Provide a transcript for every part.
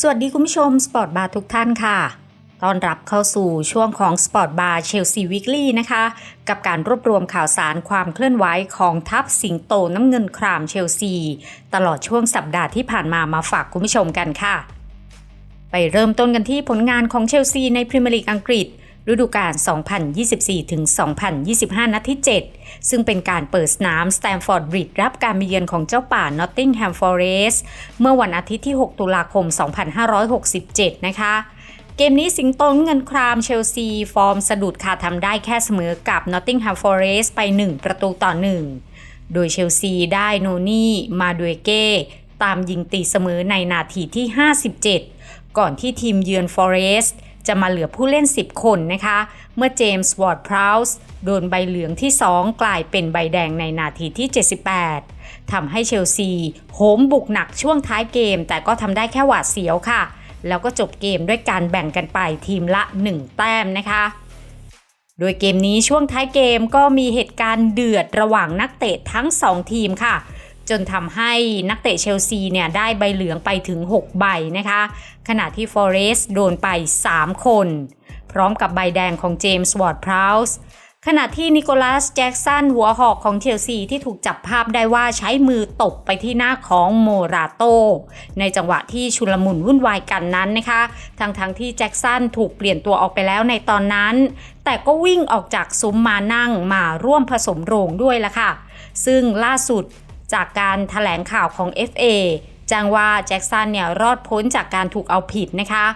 สวัสดีคุณผู้ชมสปอร์ตบาร์ทุกท่านค่ะ ต้อนรับเข้าสู่ช่วงของสปอร์ตบาร์เชลซีวิกลี่นะคะ กับการรวบรวมข่าวสารความเคลื่อนไหวของทัพสิงโตน้ำเงินครามเชลซี ตลอดช่วงสัปดาห์ที่ผ่านมามาฝากคุณผู้ชมกันค่ะ ไปเริ่มต้นกันที่ผลงานของเชลซีในพรีเมียร์ลีกอังกฤษ ฤดูกาล 2024-2025 นัดที่ 7 ซึ่งเป็นการเปิดสนามสแตมฟอร์ดบริดรับการมาเยือนของเจ้าป่านอตติงแฮมฟอเรสเมื่อวันอาทิตย์ที่ 6 ตุลาคม 2567 นะคะ เกมนี้สิงโตเงินครามเชลซี ฟอร์มสะดุดค่ะทำได้แค่เสมอกับ Nottingham Forest ไป 1 ประตูต่อ 1 โดยเชลซีได้โนนี่ มาดูเก้ตามยิงตีเสมอในนาทีที่ 57 ก่อนที่ทีมเยือน Forest จะมาเหลือผู้เล่น 10 คนนะคะ เมื่อเจมส์วอร์ดพราวส์โดนใบเหลืองที่ 2 กลายเป็นใบแดงในนาทีที่ 78 ทำให้เชลซีโหมบุกหนักช่วงท้ายเกม แต่ก็ทำได้แค่หวาดเสียวค่ะ แล้วก็จบเกมด้วยการแบ่งกันไปทีมละ 1 แต้มนะคะโดยเกมนี้ช่วงท้ายเกมก็มีเหตุการณ์เดือดระหว่างนักเตะทั้ง 2 ทีมค่ะ จนทำให้นักเตะเชลซีเนี่ยได้ใบเหลืองไปถึง 6 ใบนะคะ ขณะที่ฟอเรสโดนไป 3 คน พร้อมกับใบแดงของเจมส์วอร์ดพราวส์ขณะที่นิโคลัสแจ็กสันหัวหอกของเชลซีที่ถูกจับภาพได้ว่าใช้มือตบไปที่หน้าของโมราโต ในจังหวะที่ชุลมุนวุ่นวายกันนั้นนะคะ ทั้งทั้งที่แจ็กสันถูกเปลี่ยนตัวออกไปแล้วในตอนนั้น แต่ก็วิ่งออกจากซุ้มมานั่งมาร่วมผสมโรงด้วยละค่ะ ซึ่งล่าสุด จากการถแถลงข่าวของ FA แจ้งว่าแจ็กสันเนี่ยรอดพ้นจากการถูกเอาผิดนะคะ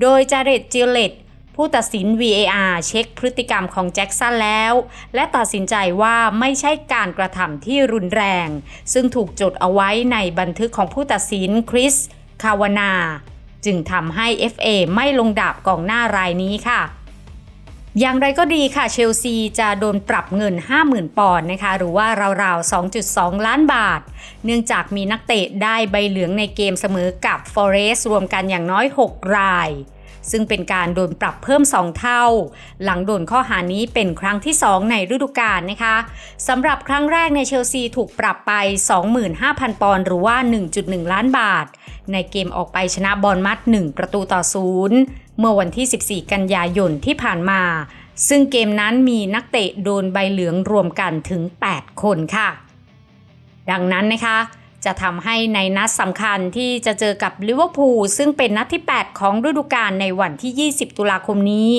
โดยจาเรตจิเลตผู้ตัดสิน VAR เช็คพฤติกรรมของแจ็กสันแล้ว และตัดสินใจว่าไม่ใช่การกระทำที่รุนแรง ซึ่งถูกจดเอาไว้ในบันทึกของผู้ตัดสินคริส คาวานา จึงทำให้ FA ไม่ลงดาบกองหน้ารายนี้ค่ะ อย่างไรก็ดีค่ะเชลซีจะโดนปรับเงิน 50,000 ปอนด์นะคะ หรือว่าราวๆ 2.2 ล้านบาท เนื่องจากมีนักเตะได้ใบเหลืองในเกมเสมอกับฟอเรสรวมกันอย่างน้อย 6 ราย ซึ่งเป็นการโดนปรับเพิ่ม 2 เท่า หลังโดนข้อหานี้เป็นครั้งที่ 2 ในฤดูกาลนะคะสำหรับครั้งแรกในเชลซีถูกปรับไป 25,000 ปอนด์หรือว่า 1.1 ล้านบาท ในเกมออกไปชนะบอลมัด 1 ประตูต่อศูนย์เมื่อวันที่ 14 กันยายนที่ผ่านมา ซึ่งเกมนั้นมีนักเตะโดนใบเหลืองรวมกันถึง 8 คนค่ะ ดังนั้นนะคะ จะทำให้ในนัดสำคัญที่จะเจอกับลิเวอร์พูลซึ่งเป็นนัดที่ 8 ของฤดูกาลในวันที่ 20 ตุลาคมนี้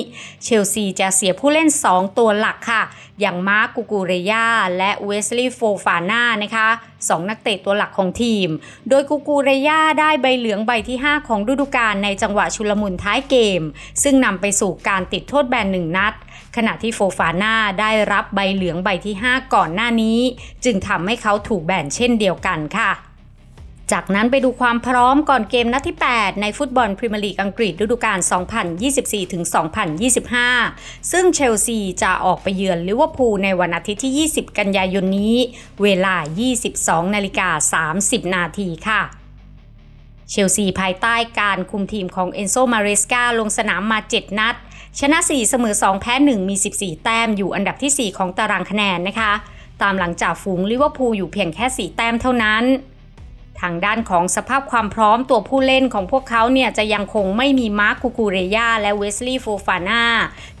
เชลซีจะเสียผู้เล่น 2 ตัวหลักค่ะ อย่างมาร์กกูกูเรยาและเวสลีย์โฟฟาน่านะคะ2นักเตะตัวหลักของทีม โดยกูกูเรยาได้ใบเหลืองใบที่ 5 ของฤดูกาลในจังหวะชุลมุนท้ายเกม ซึ่งนำไปสู่การติดโทษแบนหนึ่งนัด ขณะที่โฟฟาน่าได้รับใบเหลืองใบที่ 5 ก่อนหน้านี้ จึงทำให้เขาถูกแบนเช่นเดียวกันค่ะ จากนั้นไปดูความพร้อมก่อนเกมนัดที่ 8 ในฟุตบอลพรีเมียร์ลีกอังกฤษฤดูกาล 2024-2025 ซึ่งเชลซีจะออกไปเยือนลิเวอร์พูลในวันอาทิตย์ที่ 20 กันยายนนี้ เวลา 22นาฬิกา30 นาทีค่ะเชลซีภายใต้การคุมทีมของเอนโซมาเรสกาลงสนามมา 7 นัด ชนะ 4 เสมอ 2 แพ้ 1 มี 14 แต้มอยู่อันดับที่ 4 ของตารางคะแนนนะคะ ตามหลังจากฝูงลิเวอร์พูลอยู่เพียงแค่ 4 แต้มเท่านั้น ทางด้านของสภาพความพร้อมตัวผู้เล่นของพวกเขาเนี่ยจะยังคงไม่มีมาร์คคูคูเรยาและเวสลีย์โฟฟาน่า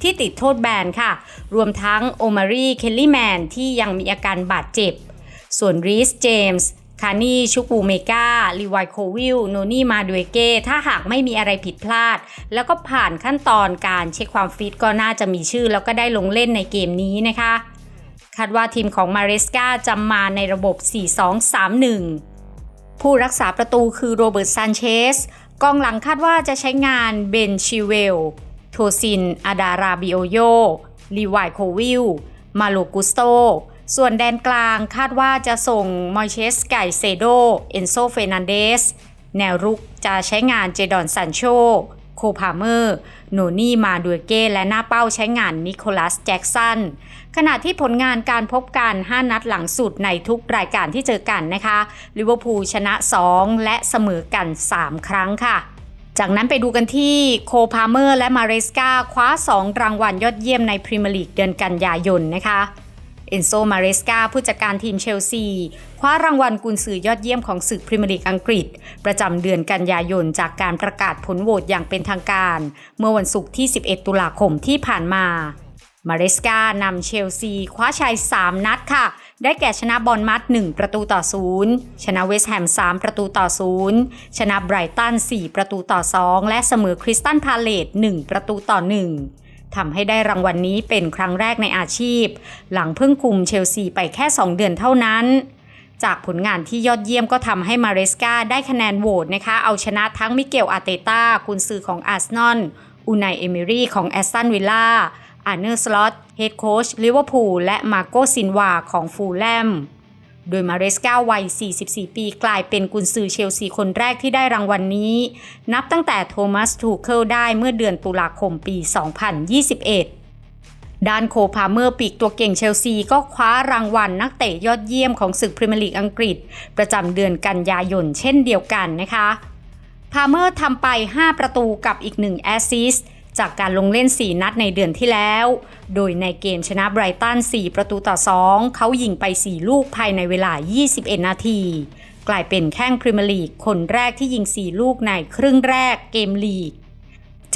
ที่ติดโทษแบนค่ะ รวมทั้งโอมารีเคลลี่แมนที่ยังมีอาการบาดเจ็บ ส่วนรีสเจมส์คานี่ชูปูเมกาลีวายโควิล โนนี่มาดูเก ถ้าหากไม่มีอะไรผิดพลาด แล้วก็ผ่านขั้นตอนการเช็คความฟิตก็น่าจะมีชื่อแล้วก็ได้ลงเล่นในเกมนี้นะคะ คาดว่าทีมของมาเรสกาจะมาในระบบ 4-2-3-1 ผู้รักษาประตูคือโรเบิร์ตซานเชสกองหลังคาดว่าจะใช้งานเบนชิเวล โทซิน อาดาราบิโอโยลีวายโควิล มาโลกุสโต ส่วนแดนกลางคาดว่าจะส่งมอยเชสไกเซโด เอนโซเฟนันเดส แนวรุกจะใช้งานเจดอนซันโช โคพาเมอร์ โนนี่มาดูเก้และหน้าเป้าใช้งานนิโคลัสแจ็กสันขณะที่ผลงานการพบกัน 5 นัดหลังสุดในทุกรายการที่เจอกันนะคะลิเวอร์พูลชนะ 2 และเสมอกัน 3 ครั้งค่ะจากนั้นไปดูกันที่โคพาเมอร์และมาเรสกาคว้า 2 รางวัลยอดเยี่ยมในพรีเมียร์ลีกเดือนกันยายนนะคะ เอนโซมาเรสกาผู้จัดการทีมเชลซี คว้ารางวัลกุนซือยอดเยี่ยมของศึกพรีเมียร์ลีกอังกฤษ ประจำเดือนกันยายนจากการประกาศผลโหวตอย่างเป็นทางการ เมื่อวันศุกร์ที่ 11 ตุลาคมที่ผ่านมามาเรสกานำเชลซี คว้าชัย 3 นัดค่ะ ได้แก่ชนะบอลมัด 1 ประตูต่อ 0 ชนะเวสต์แฮม 3 ประตูต่อ 0 ชนะไบรตัน 4 ประตูต่อ 2 และเสมอคริสตันพาเลต1ประตูต่อ 1 ทำให้ได้รางวัลนนี้เป็นครั้งแรกในอาชีพ หลังเพิ่งคุมเชลซีไปแค่ 2 เดือนเท่านั้น จากผลงานที่ยอดเยี่ยมก็ทำให้มาเรสกาได้คะแนนโหวตนะคะ เอาชนะทั้งมิเกลอาเตตากุนซือของอาร์เซนอลอูไนเอมิรีของแอสตันวิลล่าอาร์เนอร์สล็อตเฮดโค้ชลิเวอร์พูลและมาโกซินวาของฟูลแลม โดยมาเรสกาวัย 44 ปีกลายเป็นกุนซือเชลซีคนแรกที่ได้รางวัลนนี้ นับตั้งแต่โทมัสทูเคิลได้เมื่อเดือนตุลาคมปี 2021ด้านโคพาเมอร์ปีกตัวเก่งเชลซีก็คว้ารางวัลนักเตะยอดเยี่ยมของศึกพรีเมียร์ลีกอังกฤษ ประจำเดือนกันยายนเช่นเดียวกันนะคะ พาเมอร์ทำไป 5 ประตูกับอีก 1 แอสซิสต์ จากการลงเล่น 4 นัดในเดือนที่แล้ว โดยในเกมชนะไบรตัน 4 ประตูต่อ 2 เขายิงไป 4 ลูกภายในเวลา 21 นาที กลายเป็นแข้งพรีเมียร์ลีกคนแรกที่ยิง 4 ลูกในครึ่งแรกเกมลีก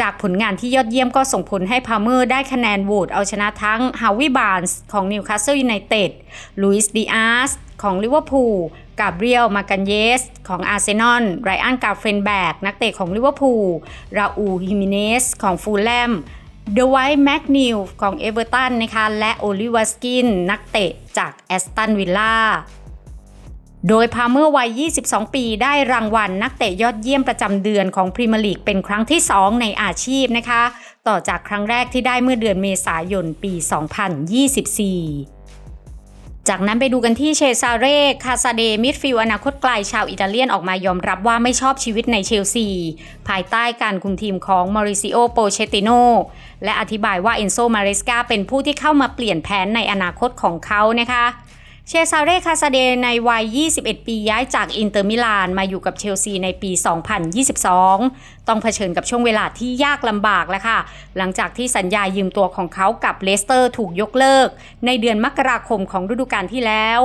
จากผลงานที่ยอดเยี่ยมก็ส่งผลให้พาเมอร์ได้คะแนนโหวตเอาชนะทั้งฮาวิบานส์ของนิวคาสเซิลยูไนเต็ดลุยส์ดิอาสของลิเวอร์พูล กาเบรียลมากันเยส ของอาร์เซนอลไรอันกาเฟนแบกนักเตะของลิเวอร์พูลราอูฮิมิเนสของฟูลแลมเดวายแมกนิลของเอเวอร์ตันนะคะและโอลิวัสกินนักเตะจากแอสตันวิลล่าโดยพาเมอร์วัย 22 ปีได้รางวัลนักเตะยอดเยี่ยมประจำเดือนของพรีเมียร์ลีกเป็นครั้งที่ 2 ในอาชีพนะคะ ต่อจากครั้งแรกที่ได้เมื่อเดือนเมษายนปี 2024 จากนั้นไปดูกันที่เชซาเร่คาซาเดมิดฟิลอนาคตไกลชาวอิตาเลียนออกมายอมรับว่าไม่ชอบชีวิตในเชลซี ภายใต้การคุมทีมของมอริซิโอโปเชติโนและอธิบายว่าเอนโซมาเรสกาเป็นผู้ที่เข้ามาเปลี่ยนแผนในอนาคตของเขานะคะ เชซาเร่คาซาเดในวัย 21 ปีย้ายจากอินเตอร์มิลานมาอยู่กับเชลซีในปี 2022 ต้องเผชิญกับช่วงเวลาที่ยากลำบากแล้วค่ะ หลังจากที่สัญญายืมตัวของเขากับเลสเตอร์ถูกยกเลิก ในเดือนมกราคมของฤดูกาลที่แล้ว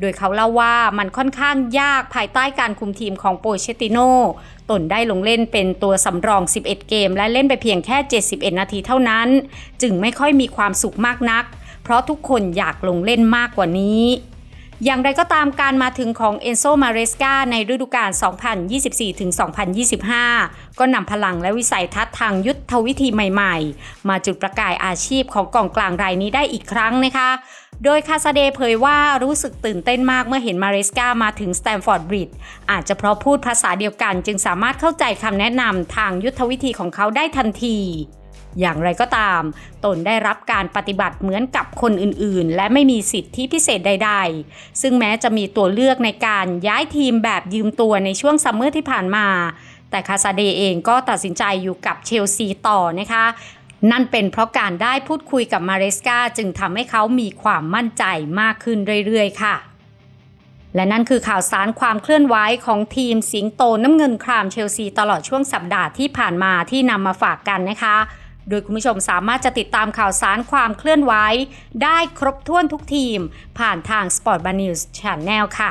โดยเขาเล่าว่ามันค่อนข้างยากภายใต้การคุมทีมของโปเชติโนตนได้ลงเล่นเป็นตัวสำรอง 11 เกม และเล่นไปเพียงแค่ 71 นาทีเท่านั้น จึงไม่ค่อยมีความสุขมากนัก เพราะทุกคนอยากลงเล่นมากกว่านี้ อย่างไรก็ตามการมาถึงของเอนโซมาเรสกาในฤดูกาล 2024-2025 ก็นำพลังและวิสัยทัศน์ทางยุทธวิธีใหม่ๆ มาจุดประกายอาชีพของกองกลางรายนี้ได้อีกครั้งนะคะโดยคาซาเดเผยว่ารู้สึกตื่นเต้นมากเมื่อเห็นมาเรสกามาถึงสแตมฟอร์ดบริดจ์อาจจะเพราะพูดภาษาเดียวกันจึงสามารถเข้าใจคำแนะนำทางยุทธวิธีของเขาได้ทันที อย่างไรก็ตาม ตนได้รับการปฏิบัติเหมือนกับคนอื่นๆ และไม่มีสิทธิพิเศษใด ๆ ซึ่งแม้จะมีตัวเลือกในการย้ายทีมแบบยืมตัวในช่วงซัมเมอร์ที่ผ่านมา แต่คาซาเดเองก็ตัดสินใจอยู่กับเชลซีต่อนะคะนั่นเป็นเพราะการได้พูดคุยกับมาเรสกาจึงทำให้เขามีความมั่นใจมากขึ้นเรื่อยๆ ค่ะ และนั่นคือข่าวสารความเคลื่อนไหวของทีมสิงโตน้ำเงินครามเชลซีตลอดช่วงสัปดาห์ที่ผ่านมาที่นำมาฝากกันนะคะ โดยคุณผู้ชมสามารถจะติดตามข่าวสารความเคลื่อนไหวได้ครบถ้วนทุกทีม ผ่านทาง Sport b a n News Channel ค่ะ